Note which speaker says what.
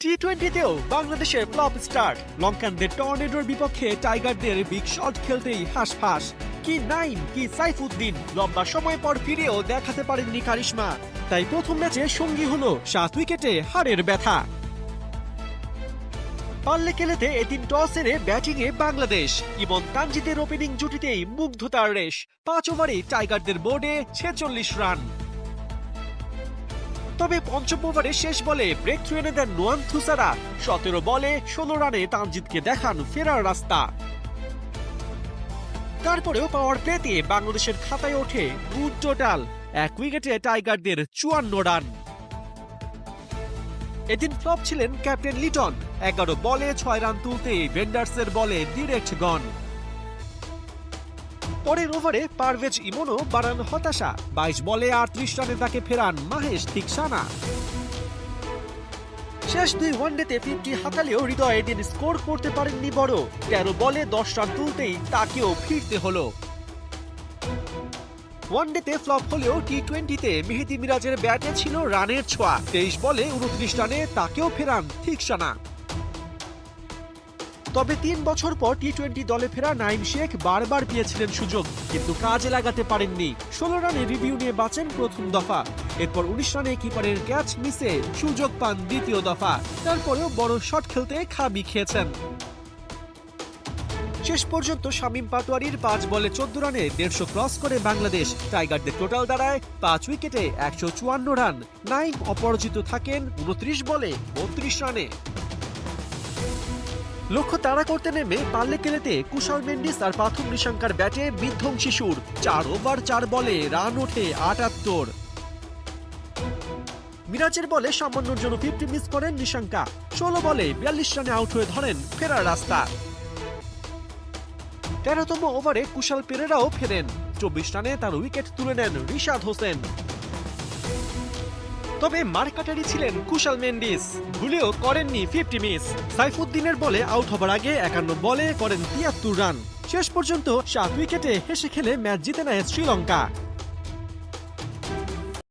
Speaker 1: টি টোয়েন্টিতেও বাংলাদেশের flop start লঙ্কানদের টর্নেডোর বিপক্ষে টাইগারদের বিগ শট খেলতেই হাঁসফাঁস। কি নাইন কি সাইফুদ্দিন, লম্বা সময় পর ফিরেও দেখাতে পারেননি কারিশমা। তাই প্রথম ম্যাচে সঙ্গী হলো সাত উইকেটে হারের ব্যথা। পাল্লে খেলেতে এদিন টস হেরে ব্যাটিংয়ে বাংলাদেশ। ইমন তানজিদের ওপেনিং জুটিতেই মুগ্ধতার রেশ। পাঁচ ওভারে টাইগারদের বোর্ডে ছেচল্লিশ রান তবে পঞ্চম ওভারে শেষ বলে ব্রেক থ্রু এনে দেন নোয়ান থুসারা। সতেরো বলে ষোলো রানে তানজিদকে দেখান ফেরার রাস্তা। তারপরেও পাওয়ার প্লেতে বাংলাদেশের খাতায় ওঠে গুড টোটাল। এক উইকেটে টাইগারদের চুয়ান্ন রান। এদিন ফ্লপ ছিলেন ক্যাপ্টেন লিটন। এগারো বলে ছয় রান তুলতে ভেন্ডার্সের বলে ডিরেক্ট গন পরের ওভারে পারভেজ ইমনও বাড়ান হতাশা। বাইশ বলে আটত্রিশ রানে তাকে ফেরান মাহেশ থিকসানা শেষ দুই ওয়ানডেতে ফিফটি হাতালেও হৃদয় এদিন স্কোর করতে পারেননি বড়। তেরো বলে দশ রান তুলতেই তাকেও ফিরতে হলো। ওয়ানডেতে ফ্লপ হলেও টি টোয়েন্টিতে মেহেদি মিরাজের ব্যাটে ছিল রানের ছোঁয়া। তেইশ বলে উনত্রিশ রানে তাকেও ফেরান থিকসানা তবে তিন বছর পর টি টোয়েন্টি দলে ফেরা নাইম শেখ বারবার পেয়েছিলেন সুযোগ, কিন্তু কাজে লাগাতে পারেননি। ষোলো রানে রিভিউ নিয়ে বাঁচেন প্রথম দফা। এরপর উনিশ রানে কিপারের ক্যাচ মিসে সুযোগ পান দ্বিতীয় দফা। তারপরেও বড় শট খেলতে খাবি খেয়েছেন। শেষ পর্যন্ত শামীম পাটোয়ারির পাঁচ বলে চোদ্দ রানে দেড়শো ক্রস করে বাংলাদেশ। টাইগারদের টোটাল দাঁড়ায় পাঁচ উইকেটে একশো চুয়ান্ন রান। নাইম অপরাজিত থাকেন উনত্রিশ বলে বত্রিশ রানে। লক্ষ্য তাড়া করতে নেমে পাল্লে কেলেতে কুশল মেন্ডিস আর পাথুম নিশঙ্কার ব্যাটে বিধ্বংসী সুর। চার ওভার, চার বলে রান ওঠে আটাত্তর। মিরাজের বলে সামান্যর জন্য ফিফটি মিস করেন নিশঙ্কা ষোলো বলে বিয়াল্লিশ রানে আউট হয়ে ধরেন ফেরার রাস্তা। তেরোতম ওভারে কুশাল পেরেরাও ফেরেন। চব্বিশ রানে তার উইকেট তুলে নেন রিশাদ হোসেন। তবে মার্কাটারি ছিলেন কুশাল মেন্ডিস। ভুলেও করেননি ফিফটি মিস। সাইফুদ্দিনের বলে আউট হবার আগে একান্ন বলে করেন তিয়াত্তর রান। শেষ পর্যন্ত সাত উইকেটে হেসে খেলে ম্যাচ জিতে নেয় শ্রীলঙ্কা।